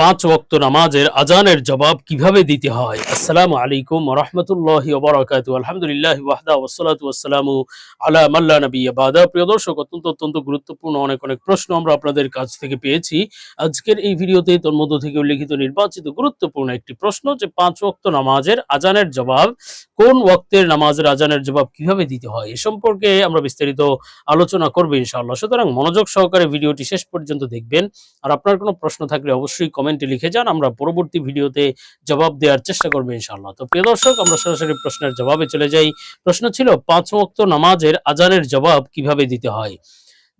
পাঁচ ওয়াক্ত নামাজের আজানের জবাব কীভাবে দিতে হয়? আসসালামু আলাইকুম রহমতুল্লাহ আলহামদুলিল্লাহ নবী প্রিয় দর্শক, অত্যন্ত অত্যন্ত গুরুত্বপূর্ণ অনেক অনেক প্রশ্ন আমরা আপনাদের কাছ থেকে পেয়েছি। আজকের এই ভিডিওতে থেকে উল্লেখিত নির্বাচিত গুরুত্বপূর্ণ একটি প্রশ্ন যে পাঁচ ওয়াক্ত নামাজের আজানের জবাব, কোন ওয়াক্তের নামাজের আজানের জবাব কীভাবে দিতে হয়? এ সম্পর্কে আমরা বিস্তারিত আলোচনা করব ইনশাআল্লাহ। সুতরাং মনোযোগ সহকারে ভিডিওটি শেষ পর্যন্ত দেখবেন। আর আপনার কোনো প্রশ্ন থাকলে অবশ্যই কমেন্টে লিখে যান, আমরা পরবর্তী ভিডিওতে জবাব দেওয়ার চেষ্টা করব ইনশাআল্লাহ। তো প্রিয় দর্শক, আমরা সরাসরি প্রশ্নের জবাবে চলে যাই। প্রশ্ন ছিল, পাঁচ ওয়াক্ত নামাজের আজানের জবাব কীভাবে দিতে হয়?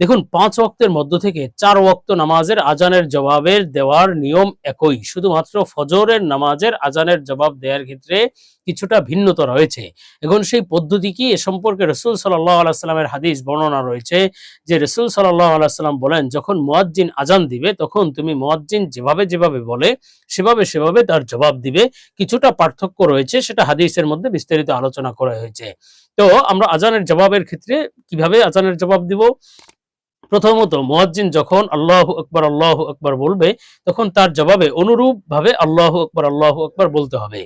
দেখুন, পাঁচ ওয়াক্তের মধ্য থেকে চার ওয়াক্ত নামাজের আজানের জবাবের দেওয়ার নিয়ম একই। শুধুমাত্র ফজরের নামাজের আজানের জবাব দেওয়ার ক্ষেত্রে কিছুটা ভিন্নতা রয়েছে। এখন সেই পদ্ধতি কি? এ সম্পর্কে রসুল সাল্লাহ আলাইস্লামের হাদিস বর্ণনা রয়েছে যে রসুল সাল্লাহ আলাইস্লাম বলেন, যখন মোয়াজ্জিন আজান দিবে, তখন তুমি মোয়াজ্জিন যেভাবে যেভাবে বলে, সেভাবে সেভাবে তার জবাব দিবে। কিছুটা পার্থক্য রয়েছে, সেটা হাদিসের মধ্যে বিস্তারিত আলোচনা করা হয়েছে। তো আমরা আজানের জবাবের ক্ষেত্রে কীভাবে আজানের জবাব দিব? প্রথমত মোয়াজ্জিন যখন আল্লাহ আকবর আল্লাহ আকবর বলবে, তখন তার জবাবে অনুরূপ ভাবে আল্লাহ আকবর আল্লাহ আকবর বলতে হবে।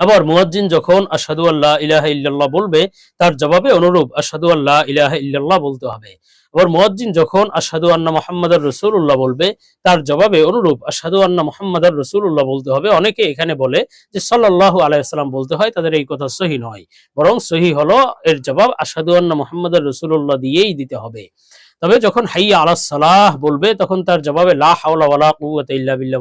আবার মুয়াজ্জিন যখন আসাদু আল্লাহ ইলাহ ইল্লাল্লাহ বলবে, তার জবাবে অনুরূপ আসাদু আল্লাহ ইলাহা ইল্লাল্লাহ বলতে হবে। আবার মুয়াজ্জিন যখন আসাদু আন্না মোহাম্মদার রসুল্লাহ বলবে, তার জবাবে অনুরূপ আসাদু আন্না মোহাম্মদার রসুল্লাহ বলতে হবে। অনেকে এখানে বলে যে সাল্লাহ আলাইসাল্লাম বলতে হয়, তাদের এই কথা সহি নয়। বরং সহি হলো এর জবাব আসাদু আন্না মোহাম্মদার রসুল্লাহ দিয়েই দিতে হবে। তবে যখন হাইয়া আলা সালাহ বলবে, তখন তার জবাবে লা হাওলা ওয়ালা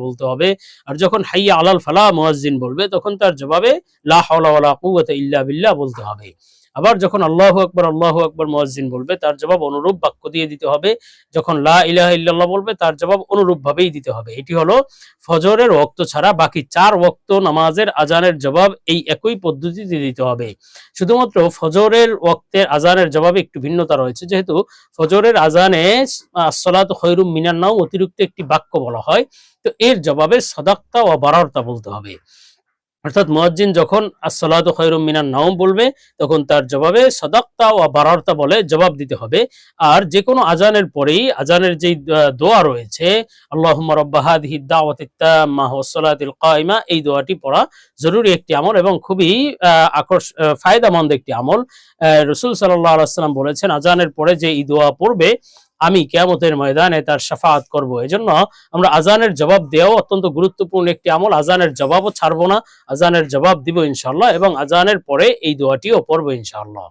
বলতে হবে। আর যখন হাইয়া আলাল ফালাহ মুয়াজ্জিন বলবে, তখন তার জবাবে লা হাওলা ওয়ালা ইল্লা বিল্লাহ বলতে হবে। আবার যখন আল্লাহ আকবার আল্লাহ আকবার মুয়াজ্জিন বলবে, তার জবাব অনুরূপ বাক্য দিয়ে দিতে হবে। যখন লা ইলাহা ইল্লাল্লাহ বলবে, তার জবাব অনুরূপ ভাবেই দিতে হবে। এটি হলো ফজরের ওক্ত ছাড়া বাকি চার ওক্ত নামাজের আজানের জবাব এই একই পদ্ধতিতে দিতে হবে। শুধুমাত্র ফজরের ওয়াক্তের আজানের জবাবে একটু ভিন্নতা রয়েছে, যেহেতু ফজরের আজানে আসসালাত খৈরুম মিনার নাও অতিরিক্ত একটি বাক্য বলা হয়। তো এর জবাবে সদাক্তা ও বারার্তা বলতে হবে। অর্থাৎ মুয়াজ্জিন যখন আসসালাতু খৈরুম মিনান নাওম বলবে, তখন তার জবাবে সদাক্তা ও বারার্তা বলে জবাব দিতে হবে। আর যে কোনো আজানের পরেই, আজানের যেই দোয়া রয়েছে, আল্লাহুম্মা রাব্বা হাদিহি দাওয়াতিত তাম্মা ওয়াস সালাতিল এই দোয়াটি পড়া জরুরি একটি আমল এবং খুবই আকর্ষ ফায়দামন্দ একটি আমল। রসুল সাল্লাল্লাহু আলাইহি সাল্লাম বলেছেন, আজানের পরে যে এই দোয়া পড়বে আমি কেয়ামতের ময়দানে তার সাফাত করব। এজন্য আমরা আজানের জবাব দেওয়াও অত্যন্ত গুরুত্বপূর্ণ একটি আমল। আজানের জবাবও ছাড়বো না। আজানের জবাব দিব ইনশাল্লাহ এবং আজানের পরে এই দোয়াটিও পড়ব ইনশাআল্লাহ।